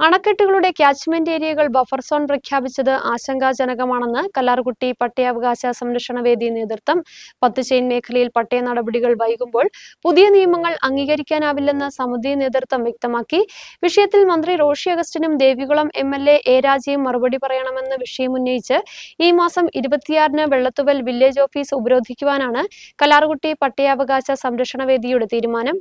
അണക്കെട്ടുകളുടെ ക്യാച്ച്മെന്റ് ഏരിയകൾ buffer zone പ്രഖ്യാപിച്ചത് ആശങ്കാജനകമാണെന്ന് കല്ലാർകുട്ടി പട്ടയാവകാശ സംരക്ഷണ വേദി നേതൃത്വം പത്ത് ചെയിൻ മേഖലയിൽ പട്ടയ നടപടികൾ വൈകുമ്പോൾ പുതിയ നിയമങ്ങൾ അംഗീകരിക്കാനാവില്ലെന്ന് സമിതി നേതൃത്വം വ്യക്തമാക്കി. വിഷയത്തിൽ മന്ത്രി റോഷി അഗസ്റ്റിനും ദേവികുളം എം എൽ എ രാജയും മറുപടി പറയണമെന്ന് വിഷയമുന്നയിച്ച് ഈ മാസം ഇരുപത്തിയാറിന് വെള്ളത്തുവൽ വില്ലേജ് ഓഫീസ് ഉപരോധിക്കുവാനാണ് കല്ലാർകുട്ടി പട്ടയാവകാശ സംരക്ഷണ വേദിയുടെ തീരുമാനം.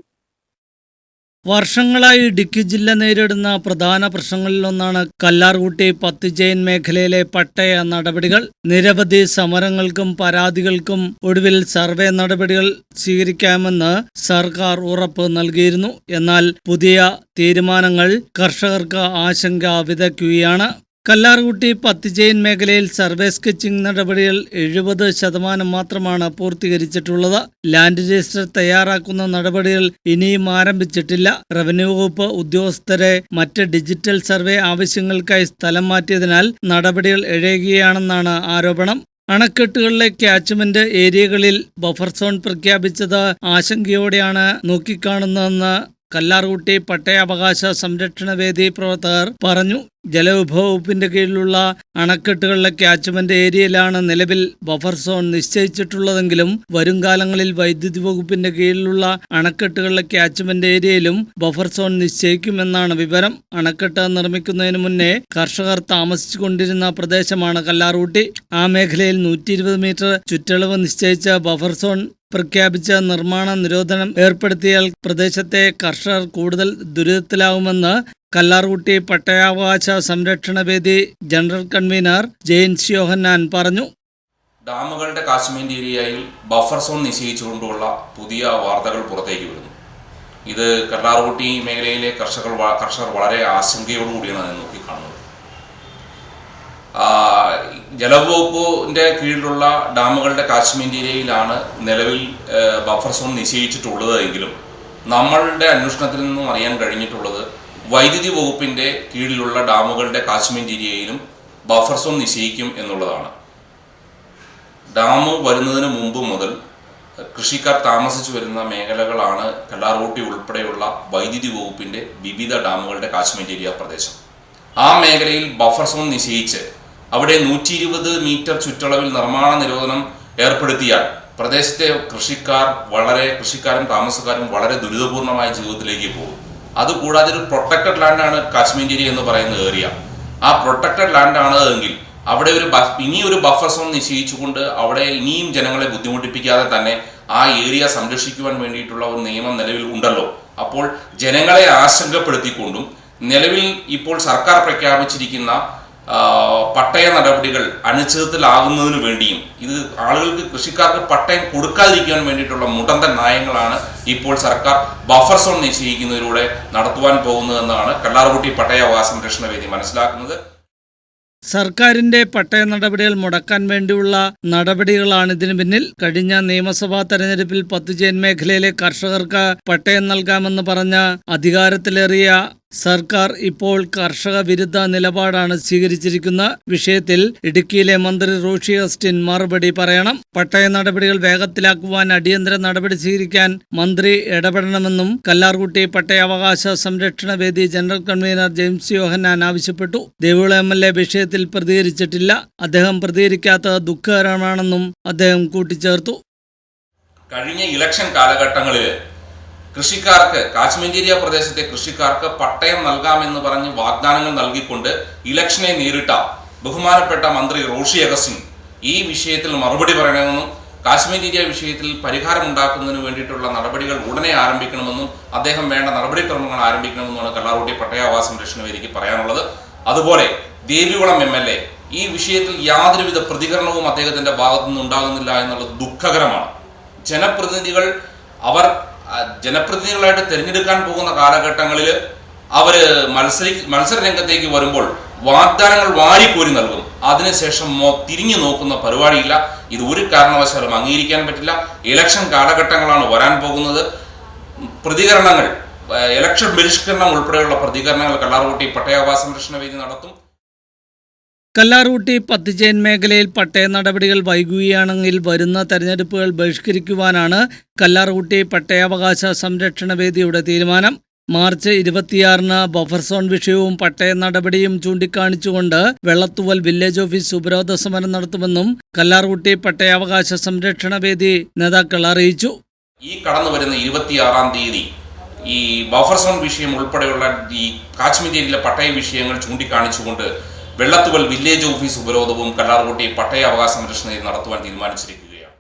വർഷങ്ങളായി ഇടുക്കി ജില്ല നേരിടുന്ന പ്രധാന പ്രശ്നങ്ങളിലൊന്നാണ് കല്ലാർകുട്ടി പത്തുചെയിൻ മേഖലയിലെ പട്ടയ നടപടികൾ. നിരവധി സമരങ്ങൾക്കും പരാതികൾക്കും ഒടുവിൽ സർവേ നടപടികൾ സ്വീകരിക്കാമെന്ന് സർക്കാർ ഉറപ്പ് നൽകിയിരുന്നു. എന്നാൽ പുതിയ തീരുമാനങ്ങൾ കർഷകർക്ക് ആശങ്ക വിതയ്ക്കുകയാണ്. കല്ലാർകുട്ടി പത്തിചെയിൻ മേഖലയിൽ സർവേ സ്കെച്ചിംഗ് നടപടികൾ എഴുപത് ശതമാനം മാത്രമാണ് പൂർത്തീകരിച്ചിട്ടുള്ളത്. ലാൻഡ് രജിസ്റ്റർ തയ്യാറാക്കുന്ന നടപടികൾ ഇനിയും ആരംഭിച്ചിട്ടില്ല. റവന്യൂ വകുപ്പ് ഉദ്യോഗസ്ഥരെ മറ്റ് ഡിജിറ്റൽ സർവേ ആവശ്യങ്ങൾക്കായി സ്ഥലം മാറ്റിയതിനാൽ നടപടികൾ എഴയുകയാണെന്നാണ് ആരോപണം. അണക്കെട്ടുകളിലെ ക്യാച്ച്മെന്റ് ഏരിയകളിൽ ബഫർ സോൺ പ്രഖ്യാപിച്ചത് ആശങ്കയോടെയാണ് നോക്കിക്കാണുന്നതെന്ന് കല്ലാർകുട്ടി പട്ടയാവകാശ സംരക്ഷണ വേദി പ്രവർത്തകർ പറഞ്ഞു. ജലവിഭവ വകുപ്പിന്റെ കീഴിലുള്ള അണക്കെട്ടുകളിലെ ക്യാച്ച്മെന്റ് ഏരിയയിലാണ് നിലവിൽ ബഫർ സോൺ നിശ്ചയിച്ചിട്ടുള്ളതെങ്കിലും വരും കാലങ്ങളിൽ വൈദ്യുതി വകുപ്പിന്റെ കീഴിലുള്ള അണക്കെട്ടുകളിലെ ക്യാച്ച്മെന്റ് ഏരിയയിലും ബഫർ സോൺ നിശ്ചയിക്കുമെന്നാണ് വിവരം. അണക്കെട്ട് നിർമ്മിക്കുന്നതിന് മുന്നേ കർഷകർ താമസിച്ചുകൊണ്ടിരുന്ന പ്രദേശമാണ് കല്ലാറൂട്ടി. ആ മേഖലയിൽ നൂറ്റി മീറ്റർ ചുറ്റളവ് നിശ്ചയിച്ച ബഫർ സോൺ പ്രഖ്യാപിച്ച നിർമ്മാണ നിരോധനം ഏർപ്പെടുത്തിയാൽ പ്രദേശത്തെ കർഷകർ കൂടുതൽ ദുരിതത്തിലാവുമെന്ന് കല്ലാർകുട്ടി പട്ടയാവകാശ സംരക്ഷണ വേദി ജനറൽ കൺവീനർ ജെയിൻസ് യോഹന്നാൻ പറഞ്ഞു. ഡാമുകളുടെ കാശ്മീർ ഏരിയയിൽ ബഫർ സോൺ നിശ്ചയിച്ചുകൊണ്ടുള്ള പുതിയ വാർത്തകൾ പുറത്തേക്ക് വരുന്നു. ഇത് കല്ലാർകുട്ടി മേഖലയിലെ കർഷകർ കർഷകർ വളരെ ആശങ്കയോടുകൂടിയാണ് നോക്കി നോക്കിക്കാണുന്നത് ആ, ജലവകുപ്പിന്റെ കീഴിലുള്ള ഡാമുകളുടെ കാശ്മീർ ഏരിയയിലാണ് നിലവിൽ ബഫർ സോൺ നിശ്ചയിച്ചിട്ടുള്ളത് എങ്കിലും നമ്മളുടെ അന്വേഷണത്തിൽ നിന്നും അറിയാൻ കഴിഞ്ഞിട്ടുള്ളത് വൈദ്യുതി വകുപ്പിന്റെ കീഴിലുള്ള ഡാമുകളുടെ കാശ്മീർ ഏരിയയിലും ബഫർ സോൺ നിശ്ചയിക്കും എന്നുള്ളതാണ്. ഡാം വരുന്നതിന് മുമ്പ് മുതൽ കൃഷിക്കാർ താമസിച്ചു വരുന്ന മേഖലകളാണ് കല്ലാർകോട്ടി ഉൾപ്പെടെയുള്ള വൈദ്യുതി വകുപ്പിന്റെ വിവിധ ഡാമുകളുടെ കാശ്മീർ ഏരിയ പ്രദേശം. ആ മേഖലയിൽ ബഫർ സോൺ നിശ്ചയിച്ച് അവിടെ നൂറ്റി ഇരുപത് മീറ്റർ ചുറ്റളവിൽ നിർമ്മാണ നിരോധനം ഏർപ്പെടുത്തിയാൽ പ്രദേശത്തെ കൃഷിക്കാർ വളരെ കൃഷിക്കാരും താമസക്കാരും വളരെ ദുരിതപൂർണമായ ജീവിതത്തിലേക്ക് പോകും. അതുകൂടാതെ ഒരു പ്രൊട്ടക്റ്റഡ് ലാൻഡാണ് കാശ്മീർ ഏരിയ എന്ന് പറയുന്ന ഏരിയ. ആ പ്രൊട്ടക്റ്റഡ് ലാൻഡ് എങ്കിൽ അവിടെ ഒരു ഇനി ഒരു ബഫർ സോൺ നിശ്ചയിച്ചുകൊണ്ട് അവിടെ ഇനിയും ജനങ്ങളെ ബുദ്ധിമുട്ടിപ്പിക്കാതെ തന്നെ ആ ഏരിയ സംരക്ഷിക്കുവാൻ വേണ്ടിയിട്ടുള്ള ഒരു നിയമം നിലവിൽ ഉണ്ടല്ലോ. അപ്പോൾ ജനങ്ങളെ ആശങ്കപ്പെടുത്തിക്കൊണ്ടും നിലവിൽ ഇപ്പോൾ സർക്കാർ പ്രഖ്യാപിച്ചിരിക്കുന്ന പട്ടയ നടപടികൾ അനിശ്ചിതത്തിലാകുന്നതിനു വേണ്ടിയും ഇത് ആളുകൾക്ക് കൃഷിക്കാർക്ക് പട്ടയം കൊടുക്കാതിരിക്കാൻ വേണ്ടിയിട്ടുള്ള മുടന്ത നയങ്ങളാണ് ഇപ്പോൾ സർക്കാർ ബഫർ സോൺ നിശ്ചയിക്കുന്നതിലൂടെ നടത്തുവാൻ പോകുന്നതെന്നാണ് കല്ലാർകുട്ടി പട്ടയാവകാശ സംരക്ഷണ വേദി മനസ്സിലാക്കുന്നത്. സർക്കാരിന്റെ പട്ടയ നടപടികൾ മുടക്കാൻ വേണ്ടിയുള്ള നടപടികളാണ് ഇതിനു പിന്നിൽ. കഴിഞ്ഞ നിയമസഭാ തെരഞ്ഞെടുപ്പിൽ പത്തുചേൻ മേഖലയിലെ കർഷകർക്ക് പട്ടയം നൽകാമെന്ന് പറഞ്ഞ അധികാരത്തിലേറിയ സർക്കാർ ഇപ്പോൾ കർഷക വിരുദ്ധ നിലപാടാണ് സ്വീകരിച്ചിരിക്കുന്ന വിഷയത്തിൽ ഇടുക്കിയിലെ മന്ത്രി റോഷി അസ്റ്റിൻ മറുപടി പറയണം. പട്ടയ നടപടികൾ വേഗത്തിലാക്കുവാൻ അടിയന്തര നടപടി സ്വീകരിക്കാൻ മന്ത്രി ഇടപെടണമെന്നും കല്ലാർകുട്ടി പട്ടയാവകാശ സംരക്ഷണ വേദി ജനറൽ കൺവീനർ ജെയിംസ് യോഹന്നാൻ ആവശ്യപ്പെട്ടു. ദേവികുളം എം എൽ എ വിഷയത്തിൽ പ്രതികരിച്ചിട്ടില്ല. അദ്ദേഹം പ്രതികരിക്കാത്തത് ദുഃഖകരമാണെന്നും അദ്ദേഹം കൂട്ടിച്ചേർത്തു. കഴിഞ്ഞ ഇലക്ഷൻ കാലഘട്ടങ്ങളിൽ കൃഷിക്കാർക്ക് കാശ്മീരിയ പ്രദേശത്തെ കൃഷിക്കാർക്ക് പട്ടയം നൽകാമെന്ന് പറഞ്ഞ് വാഗ്ദാനങ്ങൾ നൽകിക്കൊണ്ട് ഇലക്ഷനെ നേരിട്ട ബഹുമാനപ്പെട്ട മന്ത്രി റോഷി അഗസിംഗ് ഈ വിഷയത്തിൽ മറുപടി പറയണമെന്നും കാശ്മീരിയ വിഷയത്തിൽ വിഷയത്തിൽ പരിഹാരമുണ്ടാക്കുന്നതിന് വേണ്ടിയിട്ടുള്ള നടപടികൾ ഉടനെ ആരംഭിക്കണമെന്നും അദ്ദേഹം വേണ്ട നടപടിക്രമങ്ങൾ ആരംഭിക്കണമെന്നുമാണ് കല്ലാർകുട്ടി പട്ടയാവാസ സംരക്ഷണ വേദിക്ക് പറയാനുള്ളത്. അതുപോലെ ദേവികുളം എം എൽ എ ഈ വിഷയത്തിൽ യാതൊരുവിധ പ്രതികരണവും അദ്ദേഹത്തിന്റെ ഭാഗത്തു നിന്ന് ഉണ്ടാകുന്നില്ല എന്നുള്ളത് ദുഃഖകരമാണ്. ജനപ്രതിനിധികൾ അവർ ജനപ്രതിനിധികളായിട്ട് തിരഞ്ഞെടുക്കാൻ പോകുന്ന കാലഘട്ടങ്ങളിൽ അവർ മത്സരി മത്സര രംഗത്തേക്ക് വരുമ്പോൾ വാഗ്ദാനങ്ങൾ വാരിക്കോരി നൽകും. അതിനുശേഷം തിരിഞ്ഞു നോക്കുന്ന പരിപാടിയില്ല. ഇത് ഒരു കാരണവശാലും അംഗീകരിക്കാൻ പറ്റില്ല. ഇലക്ഷൻ കാലഘട്ടങ്ങളാണ് വരാൻ പോകുന്നത്. പ്രതികരണങ്ങൾ ഇലക്ഷൻ ബഹിഷ്കരണം ഉൾപ്പെടെയുള്ള പ്രതികരണങ്ങൾ കള്ളാർകുട്ടി പട്ടയാവാസ സംരക്ഷണ വേദി നടത്തും. കല്ലാർകുട്ടി പത്തുചേൻ മേഖലയിൽ പട്ടയ നടപടികൾ വൈകുകയാണെങ്കിൽ വരുന്ന തെരഞ്ഞെടുപ്പുകൾ ബഹിഷ്കരിക്കുവാനാണ് കല്ലാറൂട്ടി പട്ടയാവകാശ സംരക്ഷണ വേദിയുടെ തീരുമാനം. മാർച്ച് ഇരുപത്തിയാറിന് ബഫർ സോൺ വിഷയവും പട്ടയ നടപടിയും ചൂണ്ടിക്കാണിച്ചുകൊണ്ട് വെള്ളത്തുവൽ വില്ലേജ് ഓഫീസ് ഉപരോധ സമരം നടത്തുമെന്നും കല്ലാർകുട്ടി പട്ടയാവകാശ സംരക്ഷണ വേദി നേതാക്കൾ അറിയിച്ചു. ഈ കടന്നു വരുന്ന ഇരുപത്തിയാറാം തീയതി ഈ ബഫർ സോൺ വിഷയം ഉൾപ്പെടെയുള്ള ഈ കാശ്മീരിയിലെ പട്ടയ വിഷയങ്ങൾ ചൂണ്ടിക്കാണിച്ചുകൊണ്ട് വെള്ളത്തുവൽ വില്ലേജ് ഓഫീസ് ഉപരോധവും കല്ലാർകുട്ടി പട്ടയ അവകാശ സംരക്ഷണ നടത്തുവാൻ തീരുമാനിച്ചിരിക്കുകയാണ്.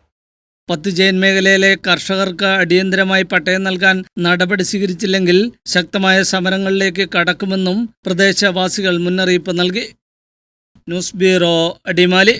പത്ത് ജയൻ മേഖലയിലെ കർഷകർക്ക് അടിയന്തരമായി പട്ടയം നൽകാൻ നടപടി സ്വീകരിച്ചില്ലെങ്കിൽ ശക്തമായ സമരങ്ങളിലേക്ക് കടക്കുമെന്നും പ്രദേശവാസികൾ മുന്നറിയിപ്പ് നൽകി. News bureau Adimali.